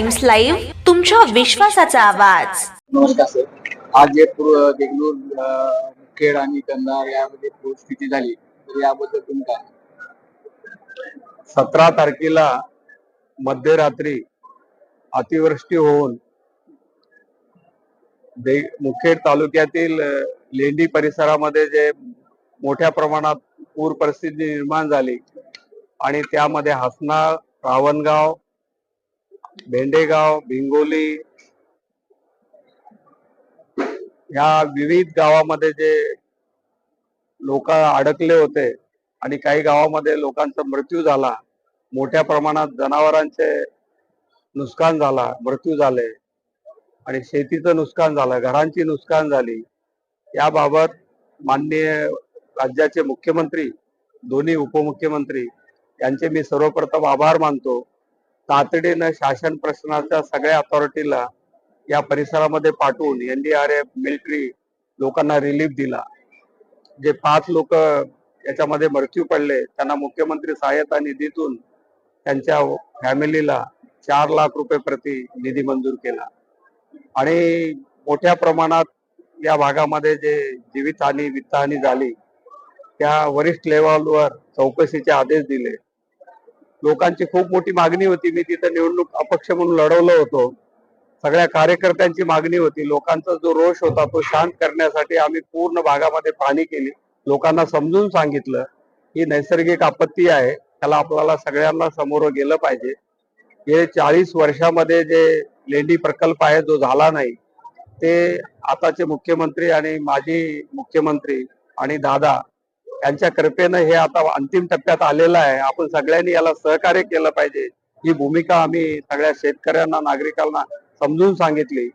Times live तुमच्या विश्वासाचा आवाज. नमस्कार सर आज जे पूर्व देगलूर अं, मुखेड आणि कंधार यामध्ये पूरस्थिती झाली तर याबद्दल तुम्ही काय? सतरा तारखेला मध्यरात्री अतिवृष्टी होऊन दे मुखेड तालुक्यातील लेंडी परिसरामध्ये जे मोठ्या प्रमाणात पूर परिस्थिती निर्माण झाली आणि त्यामध्ये हसना रावणगाव भेंडेगाव भिंगोली या विविध गावामध्ये जे लोक अडकले होते आणि काही गावामध्ये लोकांचा मृत्यू झाला. मोठ्या प्रमाणात जनावरांचे नुकसान झाला मृत्यू झाले आणि शेतीचं नुकसान झालं घरांची नुकसान झाली. याबाबत माननीय राज्याचे मुख्यमंत्री दोन्ही उपमुख्यमंत्री यांचे मी सर्वप्रथम आभार मानतो. तातडीनं शासन प्रशासनाच्या सगळ्या अथॉरिटीला या परिसरामध्ये पाठवून एनडीआरएफ मिलिटरी लोकांना रिलीफ दिला. जे पाच लोक याच्यामध्ये मृत्यू पडले त्यांना मुख्यमंत्री सहाय्यता निधीतून त्यांच्या फॅमिलीला चार लाख रुपये प्रति निधी मंजूर केला. आणि मोठ्या प्रमाणात या भागामध्ये जे जीवितहानी वित्तहानी झाली त्या वरिष्ठ लेवलवर चौकशीचे आदेश दिले. लोकांची खूप मोठी मागणी होती. मी तिथं निवडणूक अपक्ष म्हणून लढवलं होतो. सगळ्या कार्यकर्त्यांची मागणी होती. लोकांचा जो रोष होता तो शांत करण्यासाठी आम्ही पूर्ण भागामध्ये पाहणी केली. लोकांना समजून सांगितलं ही नैसर्गिक आपत्ती आहे. त्याला आपल्याला सगळ्यांना समोर गेलं पाहिजे. हे चाळीस वर्षामध्ये जे लेंडी प्रकल्प आहे जो झाला नाही ते आताचे मुख्यमंत्री आणि माजी मुख्यमंत्री आणि दादा यांच्या कृपेनं हे आता अंतिम टप्प्यात आलेलं आहे. आपण सगळ्यांनी याला सहकार्य केलं पाहिजे. ही भूमिका आम्ही सगळ्या शेतकऱ्यांना नागरिकांना समजून सांगितली.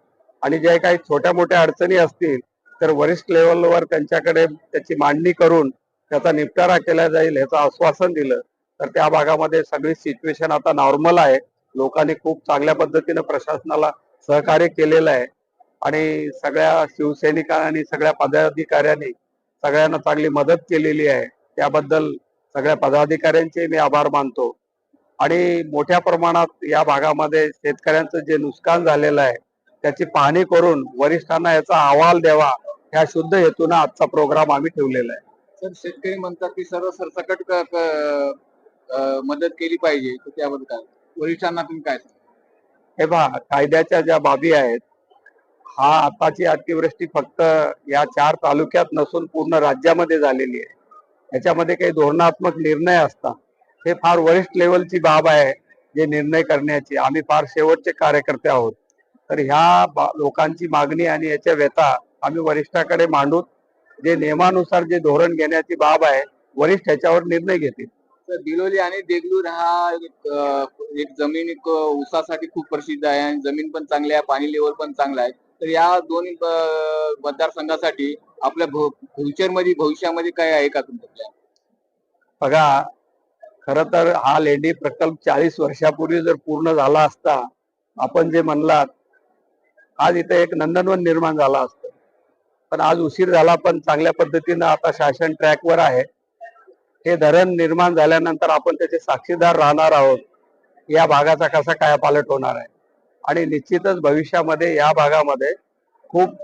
आणि जे काही छोट्या मोठ्या अडचणी असतील तर वरिष्ठ लेवलवर त्यांच्याकडे त्याची मांडणी करून त्याचा निपटारा केला जाईल ह्याचं आश्वासन दिलं. तर त्या भागामध्ये सगळी सिच्युएशन आता नॉर्मल आहे. लोकांनी खूप चांगल्या पद्धतीनं प्रशासनाला सहकार्य केलेलं आहे. आणि सगळ्या शिवसैनिकांनी आणि सगळ्या पदाधिकाऱ्यांनी सगळ्यांना चांगली मदत केलेली आहे. त्याबद्दल सगळ्या पदाधिकाऱ्यांचे मी आभार मानतो. आणि मोठ्या प्रमाणात या भागामध्ये शेतकऱ्यांचं जे नुकसान झालेलं आहे त्याची पाहणी करून वरिष्ठांना याचा अहवाल द्यावा ह्या शुद्ध हेतूनं आजचा प्रोग्राम आम्ही ठेवलेला आहे. सर शेतकरी म्हणतात की सर्व सरसकट मदत केली पाहिजे. त्याबद्दल काय? वरिष्ठांना तुम्ही काय? हे पहा कायद्याच्या ज्या बाबी आहेत हा आताची अतिवृष्टी फक्त या चार तालुक्यात नसून पूर्ण राज्यामध्ये झालेली आहे. याच्यामध्ये काही धोरणात्मक निर्णय असतात. हे फार वरिष्ठ लेवलची बाब आहे जे निर्णय करण्याची. आम्ही फार शेवटचे कार्यकर्ते आहोत. तर ह्या लोकांची मागणी आणि याच्या व्यथा आम्ही वरिष्ठाकडे मांडून जे नियमानुसार जे धोरण घेण्याची बाब आहे वरिष्ठ याच्यावर निर्णय घेतील. तर बिलोली आणि देगलूर हा एक जमीन एक ऊसासाठी खूप प्रसिद्ध आहे. आणि जमीन पण चांगली आहे पाणी लेवल पण चांगलं आहे. तर या दोन्ही मतदारसंघासाठी आपल्या फ्युचरमध्ये भविष्यामध्ये काय आहे का तुमच्या बघा खर तर हा लेंडी प्रकल्प चाळीस वर्षापूर्वी जर पूर्ण झाला असता आपण जे म्हणलात आज इथे एक नंदनवन निर्माण झाला असतं. पण आज उशीर झाला पण चांगल्या पद्धतीनं आता शासन ट्रॅकवर आहे. हे धरण निर्माण झाल्यानंतर आपण त्याचे साक्षीदार राहणार आहोत. या भागाचा कसा काय पालट होणार आहे? आणि निश्चितच भविष्यामध्ये या भागामध्ये खूप